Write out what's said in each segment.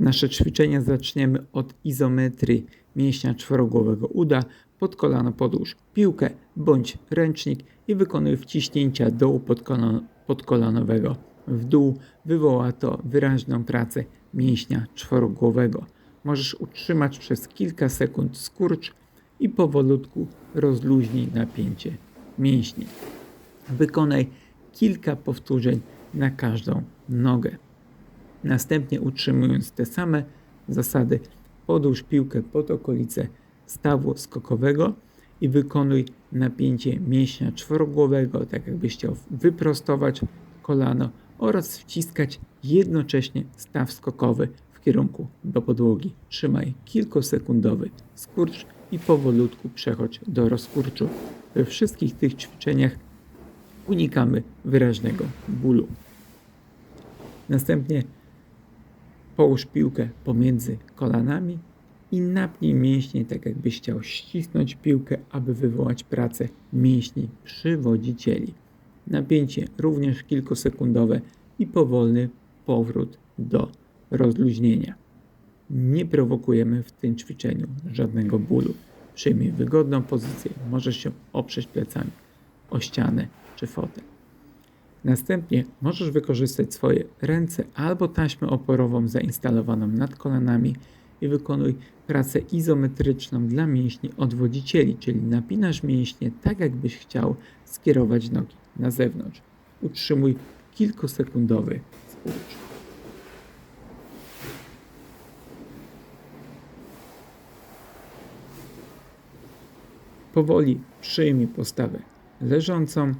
Nasze ćwiczenia zaczniemy od izometrii mięśnia czworogłowego uda. Pod kolano podłóż piłkę bądź ręcznik i wykonuj wciśnięcia dołu podkolano, podkolanowego w dół. Wywoła to wyraźną pracę mięśnia czworogłowego. Możesz utrzymać przez kilka sekund skurcz i powolutku rozluźnij napięcie mięśni. Wykonaj kilka powtórzeń na każdą nogę. Następnie utrzymując te same zasady, podłóż piłkę pod okolice stawu skokowego i wykonuj napięcie mięśnia czworogłowego, tak jakbyś chciał wyprostować kolano oraz wciskać jednocześnie staw skokowy w kierunku do podłogi. Trzymaj kilkusekundowy skurcz i powolutku przechodź do rozkurczu. We wszystkich tych ćwiczeniach unikamy wyraźnego bólu. Następnie połóż piłkę pomiędzy kolanami i napnij mięśnie, tak jakbyś chciał ścisnąć piłkę, aby wywołać pracę mięśni przywodzicieli. Napięcie również kilkusekundowe i powolny powrót do rozluźnienia. Nie prowokujemy w tym ćwiczeniu żadnego bólu. Przyjmij wygodną pozycję, możesz się oprzeć plecami o ścianę czy fotel. Następnie możesz wykorzystać swoje ręce albo taśmę oporową zainstalowaną nad kolanami i wykonuj pracę izometryczną dla mięśni odwodzicieli, czyli napinasz mięśnie tak, jakbyś chciał skierować nogi na zewnątrz. Utrzymuj kilkusekundowy skurcz. Powoli przyjmij postawę leżącą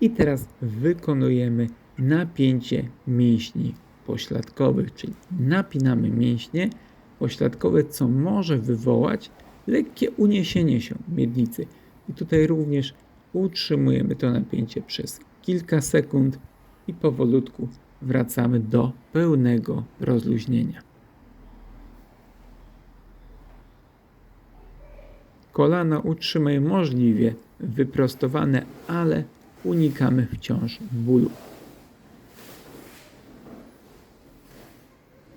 i teraz wykonujemy napięcie mięśni pośladkowych, czyli napinamy mięśnie pośladkowe, co może wywołać lekkie uniesienie się miednicy. I tutaj również utrzymujemy to napięcie przez kilka sekund i powolutku wracamy do pełnego rozluźnienia. Kolana utrzymaj możliwie wyprostowane, ale unikamy wciąż bólu.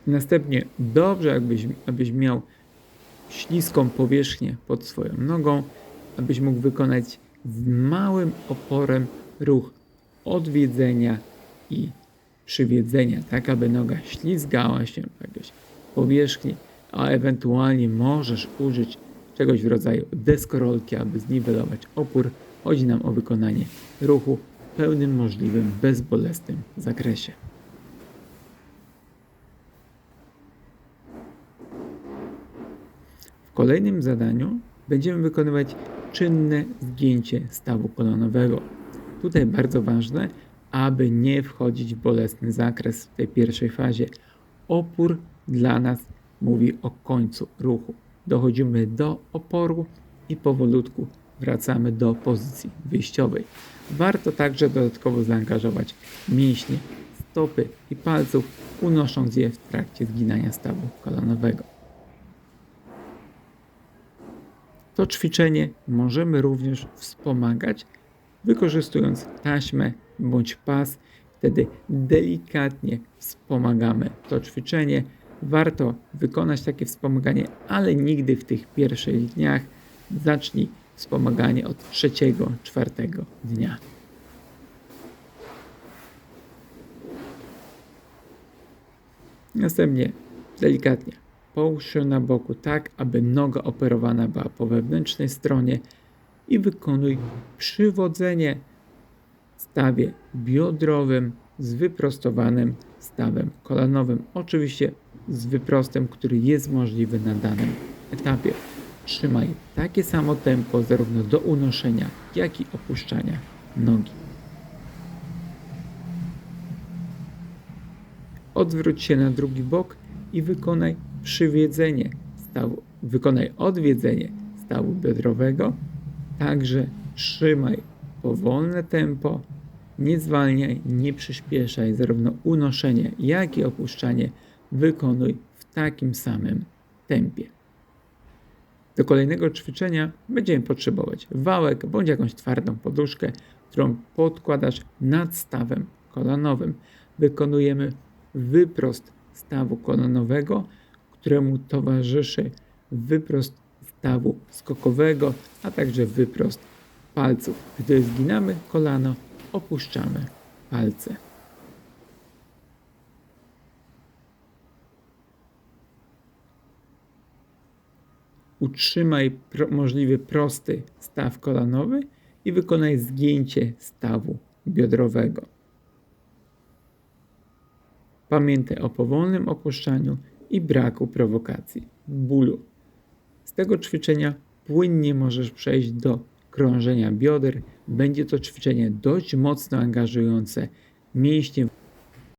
Następnie dobrze, jakbyś, abyś miał śliską powierzchnię pod swoją nogą, abyś mógł wykonać z małym oporem ruch odwiedzenia i przywiedzenia, tak aby noga ślizgała się po jakiejś powierzchni, a ewentualnie możesz użyć czegoś w rodzaju deskorolki, aby zniwelować opór. Chodzi nam o wykonanie ruchu w pełnym możliwym, bezbolesnym zakresie. W kolejnym zadaniu będziemy wykonywać czynne zgięcie stawu kolanowego. Tutaj bardzo ważne, aby nie wchodzić w bolesny zakres w tej pierwszej fazie. Opór dla nas mówi o końcu ruchu. Dochodzimy do oporu i powolutku wracamy do pozycji wyjściowej. Warto także dodatkowo zaangażować mięśnie stopy i palców, unosząc je w trakcie zginania stawu kolanowego. To ćwiczenie możemy również wspomagać wykorzystując taśmę bądź pas. Wtedy delikatnie wspomagamy to ćwiczenie. Warto wykonać takie wspomaganie, ale nigdy w tych pierwszych dniach. Zacznij wspomaganie od trzeciego, czwartego dnia. Następnie delikatnie połóż się na boku tak, aby noga operowana była po wewnętrznej stronie i wykonuj przywodzenie w stawie biodrowym z wyprostowanym stawem kolanowym. Oczywiście z wyprostem, który jest możliwy na danym etapie. Trzymaj takie samo tempo zarówno do unoszenia, jak i opuszczania nogi. Odwróć się na drugi bok i wykonaj przywiedzenie stawu. Wykonaj odwiedzenie stawu biodrowego. Także trzymaj powolne tempo, nie zwalniaj, nie przyspieszaj. Zarówno unoszenie, jak i opuszczanie wykonuj w takim samym tempie. Do kolejnego ćwiczenia będziemy potrzebować wałek bądź jakąś twardą poduszkę, którą podkładasz nad stawem kolanowym. Wykonujemy wyprost stawu kolanowego, któremu towarzyszy wyprost stawu skokowego, a także wyprost palców. Gdy zginamy kolano, opuszczamy palce. Utrzymaj pro, możliwie prosty staw kolanowy i wykonaj zgięcie stawu biodrowego. Pamiętaj o powolnym opuszczaniu i braku prowokacji, bólu. Z tego ćwiczenia płynnie możesz przejść do krążenia bioder. Będzie to ćwiczenie dość mocno angażujące mięśnie